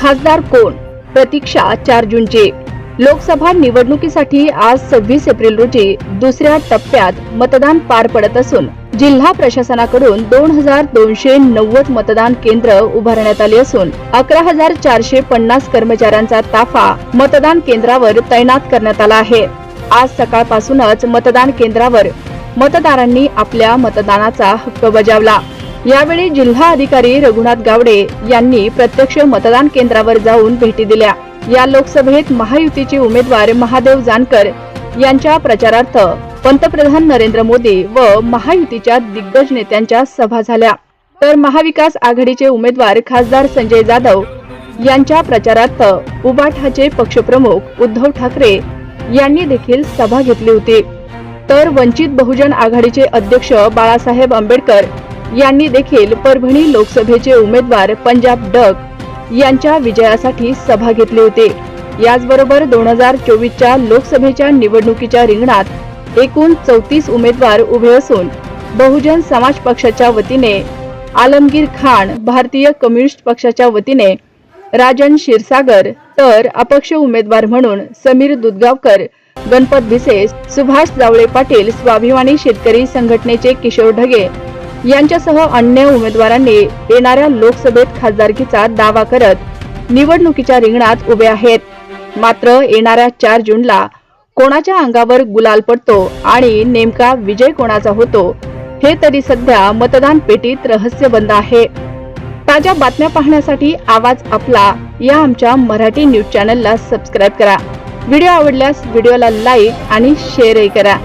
खासदार कोण? प्रतीक्षा चार जूनचे लोकसभा निवडणुकीसाठी आज सव्वीस एप्रिल रोजी दुसऱ्या टप्प्यात मतदान पार पडत असून जिल्हा प्रशासनाकडून दोन हजार दोनशे नव्वद मतदान केंद्र उभारण्यात आली असून अकरा हजार चारशे पन्नास कर्मचाऱ्यांचा ताफा मतदान केंद्रावर तैनात करण्यात आला आहे. आज सकाळपासूनच मतदान केंद्रावर मतदारांनी आपल्या मतदानाचा हक्क बजावला. यावेळी जिल्हा अधिकारी रघुनाथ गावडे यांनी प्रत्यक्ष मतदान केंद्रावर जाऊन भेटी दिल्या. या लोकसभेत महायुतीचे उमेदवार महादेव जानकर यांच्या प्रचारार्थ पंतप्रधान नरेंद्र मोदी व महायुतीच्या दिग्गज नेत्यांच्या सभा झाल्या. तर महाविकास आघाडीचे उमेदवार खासदार संजय जाधव यांच्या प्रचारार्थ उबाठाचे पक्षप्रमुख उद्धव ठाकरे यांनी देखील सभा घेतली होती. तर वंचित बहुजन आघाडीचे अध्यक्ष बाळासाहेब आंबेडकर यांनी देखील परभणी लोकसभेचे उमेदवार पंजाब डक यांच्या विजयासाठी सभा घेतली होती. याचबरोबर दोन हजार चोवीसच्या लोकसभेच्या निवडणुकीच्या रिंगणात एकूण चौतीस उमेदवार उभे असून बहुजन समाज पक्षाच्या वतीने आलमगीर खान भारतीय कम्युनिस्ट पक्षाच्या वतीने राजन क्षीरसागर तर अपक्ष उमेदवार म्हणून समीर दुधगावकर गणपत भिसे सुभाष जावळे पाटील स्वाभिमानी शेतकरी संघटनेचे किशोर ढगे यांच्यासह अन्य उमेदवारांनी येणाऱ्या लोकसभेत खासदारकीचा दावा करत निवडणुकीच्या रिंगणात उभे आहेत. मात्र येणाऱ्या चार जूनला कोणाच्या अंगावर गुलाल पडतो आणि नेमका विजय कोणाचा होतो हे तरी सध्या मतदान पेटीत रहस्य बंद आहे. ताज्या बातम्या पाहण्यासाठी आवाज आपला या आमच्या मराठी न्यूज चॅनलला सबस्क्राईब करा. व्हिडिओ आवडल्यास व्हिडिओला लाईक आणि शेअरही करा.